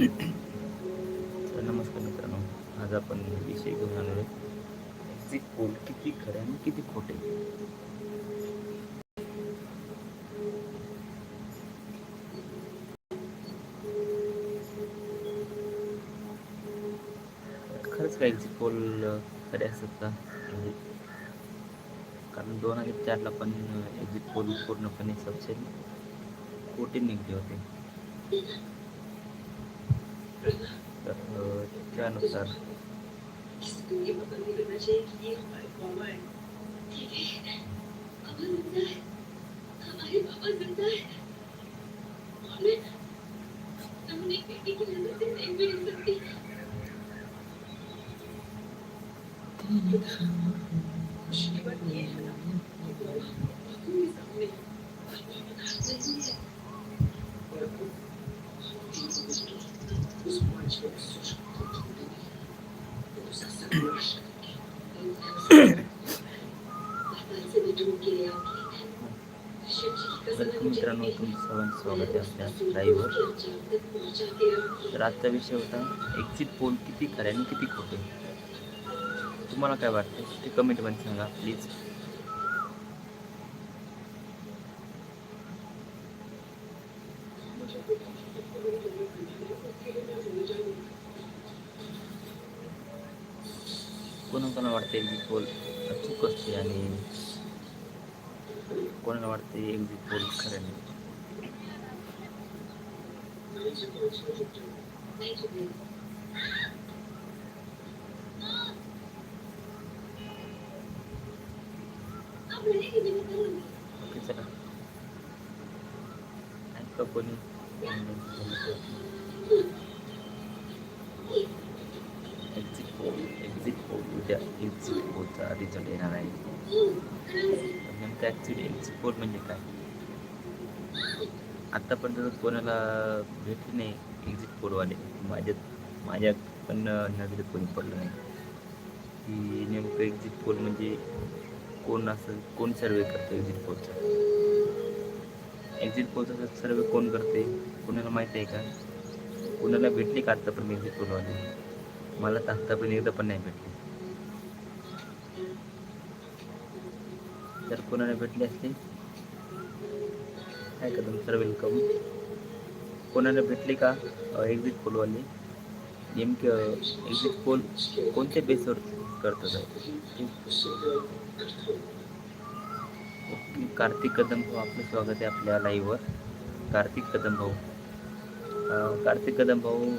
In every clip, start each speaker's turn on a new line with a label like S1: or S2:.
S1: तर नमस्कार मित्रांनो आज आपण विषय घेऊन आलो आहे. एक्झिट पोल किती खरे आणि किती खोटे? खरंच काय एक्झिट पोल खरे असतात का? म्हणजे कारण दोन हजार चारला पण एक्झिट पोल पूर्णपणे सबसेल खोटे निघले होते. तर अ, त्यानुसार मित्रांनो
S2: एक
S1: सर्वांचं स्वागत आहे आपल्या लाईव्हवर तर आजचा विषय होता एक्झिट पोल किती खरे आणि किती खोटे तुम्हाला काय वाटतं? ते कमेंटमध्ये सांगा प्लीज कोणाकोणाला वाटते एक्झिट पोल अचूक असते आणि कोणाला वाटते एक्झिट पोल खरे नाही
S2: आप लड़ेगी भी नहीं करूंगी
S1: ओके चला ऐका कोणी एक्झिट पोल एक्झिट पोल उद्या एक्झिट रिझल्ट येणार आहे तर नेमकं ॲक्च्युली एक्झिट फोर म्हणजे काय आत्तापर्यंत कोणाला भेटले नाही एक्झिट पोलवाले माझ्यात माझ्या पण नजरेत कोणी पडलं नाही की नेमकं एक्झिट पोल म्हणजे कोण असं कोण सर्वे करतं एक्झिट पोलचा एक्झिट पोलचा सर्वे कोण करते कोणाला माहिती आहे का? कोणाला भेटली का? आत्तापर्यंत एक्झिट फोरवाले मला तर आत्तापर्यंत एकदा पण नाही भेटले. जर कोणाला भेटली असते काय का तुमचं वेलकम कोणाला भेटली का एक्झिट पोलवाले नेमकं एक्झिट पोल कोणत्या बेसवर करतात आहे कार्तिक कदम भाऊ आपलं स्वागत आहे आपल्या लाईव्हवर कार्तिक कदम भाऊ कार्तिक कदम भाऊ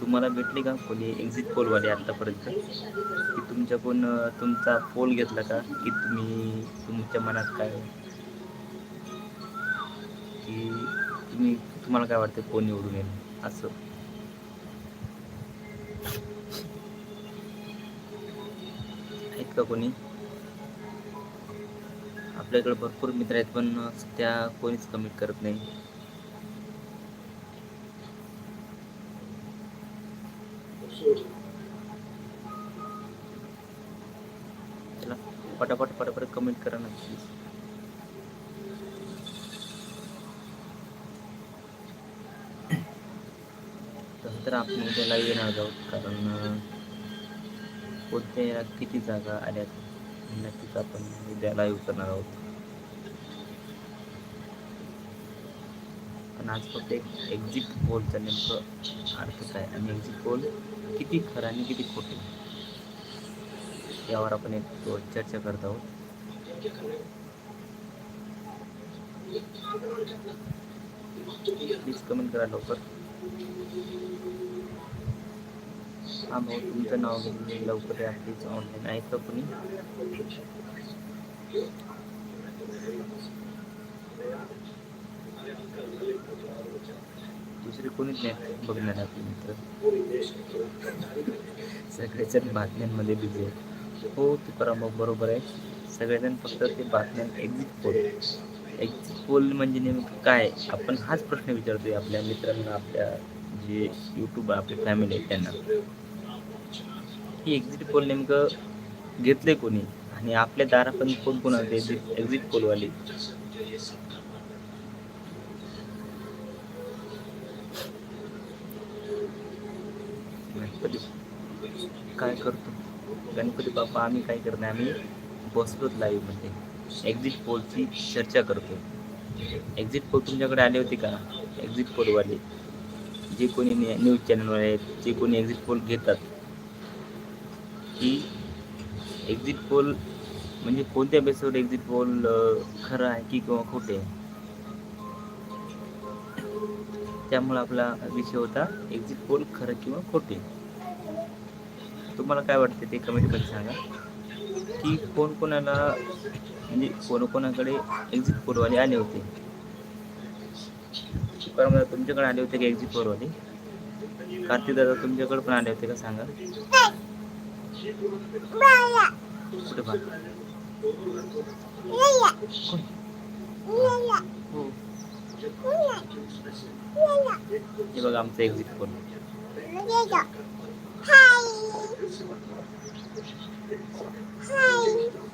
S1: तुम्हाला भेटले का कोणी एक्झिट पोलवाले आत्तापर्यंत की तुमच्या कोण तुमचा पोल घेतला का? की तुम्ही तुमच्या मनात काय? की तुम्ही तुम्हाला काय वाटतं कोण निवडून येईल? असं. आहेत का कोणी? आपल्याकडे भरपूर मित्र आहेत पण त्या कोणीच कमेंट करत नाही. पटापट पटापट कमेंट करा ना प्लीज तसं तर आपण उद्या लाईव्ह येणार आहोत कारण कोणत्या किती जागा आल्यात नक्कीच आपण उद्या लाईव्ह करणार आहोत. पण आज फक्त एक एक्झिट पोलचा नेमकं अर्थ काय? आणि एक्झिट पोल किती खरं आणि किती खोटे? यावर आपण एक चर्चा करत आहोत. प्लीज कमेंट करा लवकर. हा भाऊ तुमचं नाव लवकर या प्लीज ऑनलाईन आहे का कोणी. दुसरे कोणीच नाही बघणार आपले मित्र. सगळेच बातम्यांमध्ये बिझी आहेत. हो तुकाराम भाऊ बरोबर आहे. सगळेजण फक्त ते बातम्या एक्झिट पोल एक्झिट पोल म्हणजे नेमकं काय? आपण हाच प्रश्न विचारतोय आपल्या मित्रांना आपल्या जे यूट्यूब आपली फॅमिली आहे त्यांना. ही एक्झिट पोल नेमकं घेतले कोणी? आणि आपल्या दारा पण कोण कोण आले एक्झिट पोलवाले काय करतो? गणपती बाप्पा आम्ही काय करणार आम्ही बसलोच लाईव्हमध्ये एक्झिट पोलची चर्चा करतो. एक्झिट पोल तुमच्याकडे आले होते का? एक्झिट पोलवाले जे कोणी न्यूज चॅनलवर आहेत जे कोणी एक्झिट पोल घेतात की एक्झिट पोल म्हणजे कोणत्या बेसवर एक्झिट पोल खरं आहे की किंवा खोटे आहे? त्यामुळे आपला विषय होता एक्झिट पोल खरं किंवा खोटे तुम्हाला काय वाटते ते कमेंटमध्ये सांगा. की कोण कोणाला म्हणजे कोणाकोणाकडे एक्झिट पोलवाले आले होते? तुकाराम तुमच्याकडे आले होते का एक्झिट पोलवाले कार्तिक दादा तुमच्याकडे पण आले होते का सांगा. कुठे हे बघा आमचं एक्झिट पोल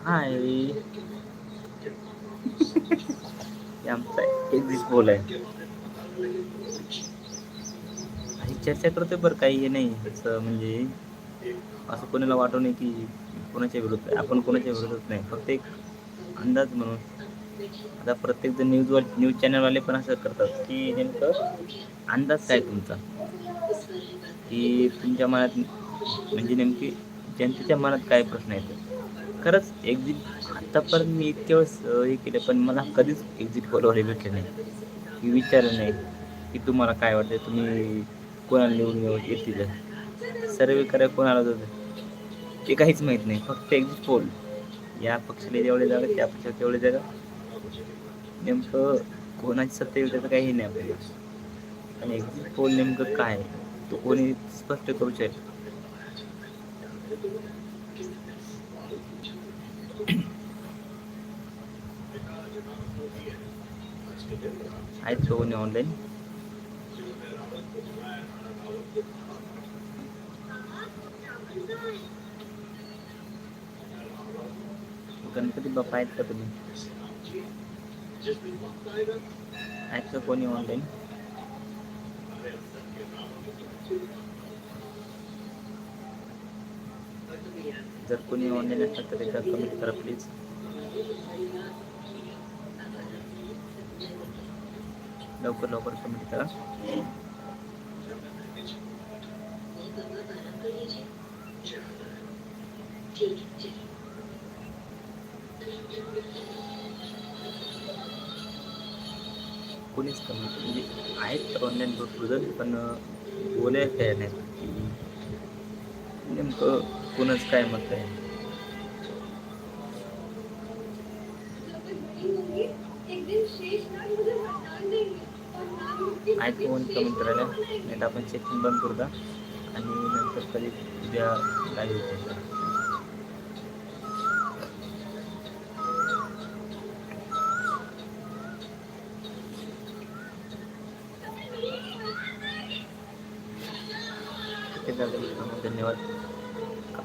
S1: हाय. हे आमचा एक्झिट पोल आहे. चर्चा करतोय बरं काही हे नाही. असं म्हणजे असं कोणाला वाटू नये की कोणाच्या विरोधात आहे. आपण कोणाच्या विरोधात नाही. फक्त एक अंदाज म्हणून. आता प्रत्येक जण न्यूज न्यूज चॅनलवाले पण असं करतात की नेमकं अंदाज काय तुमचा? की तुमच्या मनात म्हणजे नेमकी जनतेच्या मनात काय प्रश्न येतो खरंच एक्झिट आतापर्यंत मी इतक्या वेळेस हे केलं पण मला कधीच एक्झिट पोलवाले भेटले नाही. की विचारलं नाही की तुम्हाला काय वाटतं तुम्ही कोणाला निवडून येऊ येतील? सर्वे करा कोणाला जातं ते काहीच माहीत नाही. फक्त एक्झिट पोल या पक्षाला जेवढे जागा त्या पक्षाला तेवढे जागा. नेमकं कोणाची सत्ता येऊ त्याचं काहीही नाही आपल्याला. आणि एक्झिट पोल नेमकं काय? तो कोणी स्पष्ट करू शकेल? आहेत का कोणी ऑनलाईन गणपती बाप्पा आहेत का तुम्ही? आहेत का कोणी ऑनलाईन जर कोणी ऑनलाईन असतात तर एकदा कमेंट करा प्लीज लवकर लवकर कमेंट करा. कोणीच कमेंट म्हणजे आहेत ऑनलाईन भरपूर जण पण बोलायला तयार नाही नेमकं कोणाच काय मत आहे?
S2: एक दिन
S1: करायला नाही आपण चेकिंग बंद करू द्या आणि नंतर कधी उद्या काय होते. चालेल. धन्यवाद.